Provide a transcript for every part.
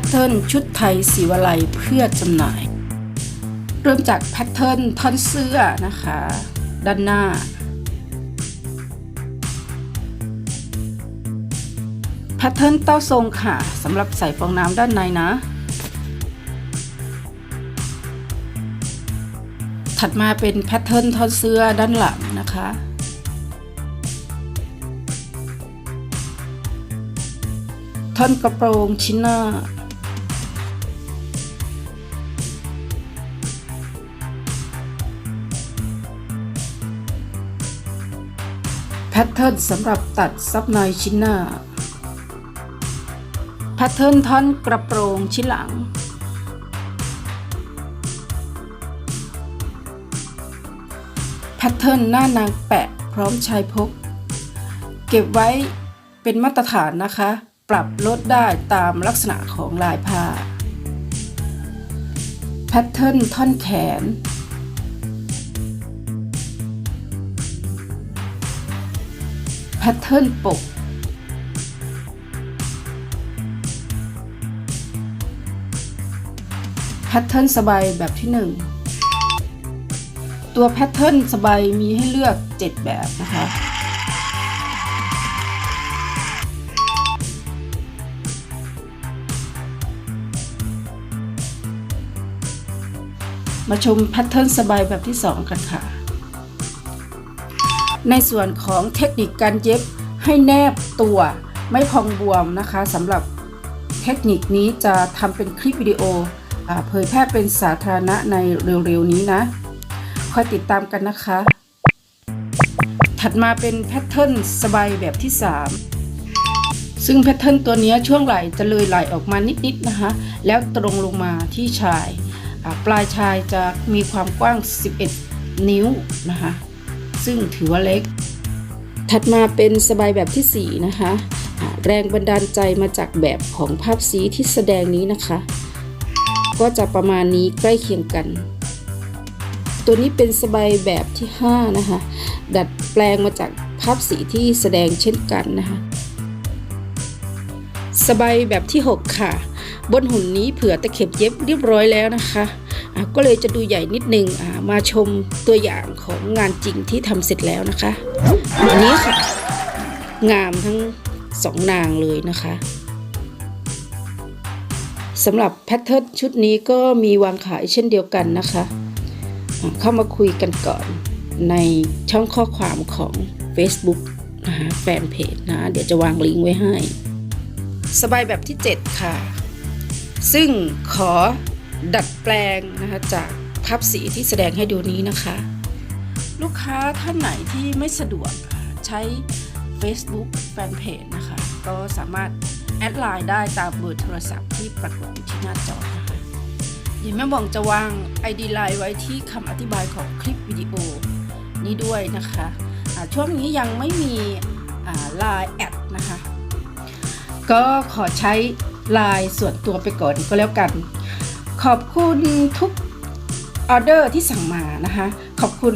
ทเทิร์นชุดไทยสีวลัยเพื่อจำหน่าย เริ่มจากแพทเทิร์นท่อนเสื้อนะคะ ด้านหน้า แพทเทิร์นเต้าทรงค่ะสำหรับใส่ฟองน้ำด้านในนะ ถัดมาเป็นแพทเทิร์นท่อนเสื้อด้านหลังนะคะท่อนกระโปรงชิ้นหน้า แพทเทิร์นสำหรับตัดซับในชิ้นหน้า แพทเทิร์นท่อนกระโปรงชิ้นหลัง แพทเทิร์นหน้านางแปะพร้อมชายพก เก็บไว้เป็นมาตรฐานนะคะ ปรับลดได้ตามลักษณะของลายผ้า แพทเทิร์นท่อนแขน ทเทิร์นปก แพทเทิร์นสบายแบบที่ 1 ตัวแพทเทิร์นสบายมีให้เลือก 7 แบบนะคะ มาชมแพทเทิร์นสบายแบบที่ 2 กันค่ะ ในส่วนของเทคนิคการเย็บให้แนบตัวไม่พองบวมนะคะสำหรับเทคนิคนี้จะทำเป็นคลิปวิดีโออเผยแพร่เป็นสาธารณะในเร็วๆนี้นะ คอยติดตามกันนะคะ ถัดมาเป็นแพทเทิร์นสบายแบบที่ 3 ซึ่งแพทเทิร์นตัวนี้ช่วงไหล่จะเลยไหล่ออกมานิดๆนะคะ แล้วตรงลงมาที่ชาย ปลายชายจะมีความกว้าง 11 นิ้วนะคะ ซึ่งถือว่าเล็ก ถัดมาเป็นสบายแบบที่ 4 นะคะ แรงบันดาลใจมาจากแบบของภาพสีที่แสดงนี้นะคะ ก็จะประมาณนี้ใกล้เคียงกัน ตัวนี้เป็นสบายแบบที่ 5 นะคะ ดัดแปลงมาจากภาพสีที่แสดงเช่นกันนะคะสบายแบบที่ 6 ค่ะ บนหุ่นนี้เผื่อตะเข็บเย็บเรียบร้อยแล้วนะคะ ก็เลยจะดูใหญ่นิดนึงอะมาชมตัวอย่างของงานจริงที่ทำเสร็จแล้วนะคะ อันนี้ค่ะ งามทั้งสองนางเลยนะคะสำหรับแพทเทิร์นชุดนี้ก็มีวางขายเช่นเดียวกันนะคะอะเข้ามาคุยกันก่อนในช่องข้อความของ Facebook นะคะแฟนเพจนะ เดี๋ยวจะวางลิงก์ไว้ให้ สบายแบบที่ 7 ค่ะ ซึ่งขอ ดัดแปลงนะคะจากภาพสีที่แสดงให้ดูนี้นะคะ ลูกค้าท่านไหนที่ไม่สะดวกใช้ Facebook แฟนเพจนะคะ ก็สามารถแอดไลน์ได้ตามเบอร์โทรศัพท์ที่ปรากฏที่หน้าจอนะคะเดี๋ยวแม่บองจะวาง ID ไลน์ไว้ที่คำอธิบายของคลิปวิดีโอนี้ด้วยนะคะอ่าช่วงนี้ยังไม่มีไลน์แอดนะคะ ก็ขอใช้ไลน์ส่วนตัวไปก่อนก็แล้วกัน ขอบคุณทุกออเดอร์ที่สั่งมานะคะ ขอบคุณ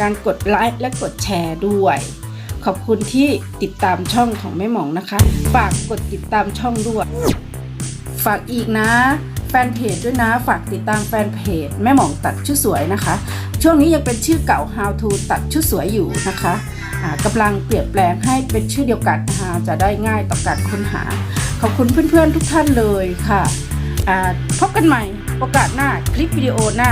การกดไลค์และกดแชร์ด้วย ขอบคุณที่ติดตามช่องของแม่หมองนะคะ ฝากกดติดตามช่องด้วย ฝากอีกนะ แฟนเพจด้วยนะ ฝากติดตามแฟนเพจแม่หมองตัดชุดสวยนะคะ ช่วงนี้ยังเป็นชื่อเก่า How to ตัดชุดสวยอยู่นะคะกำลังเปลี่ยนแปลงให้เป็นชื่อเดียวกันนะคะจะได้ง่ายต่อการค้นหา ขอบคุณเพื่อนๆทุกท่านเลยค่ะ พบกันใหม่โอกาสหน้าคลิปวิดีโอหน้า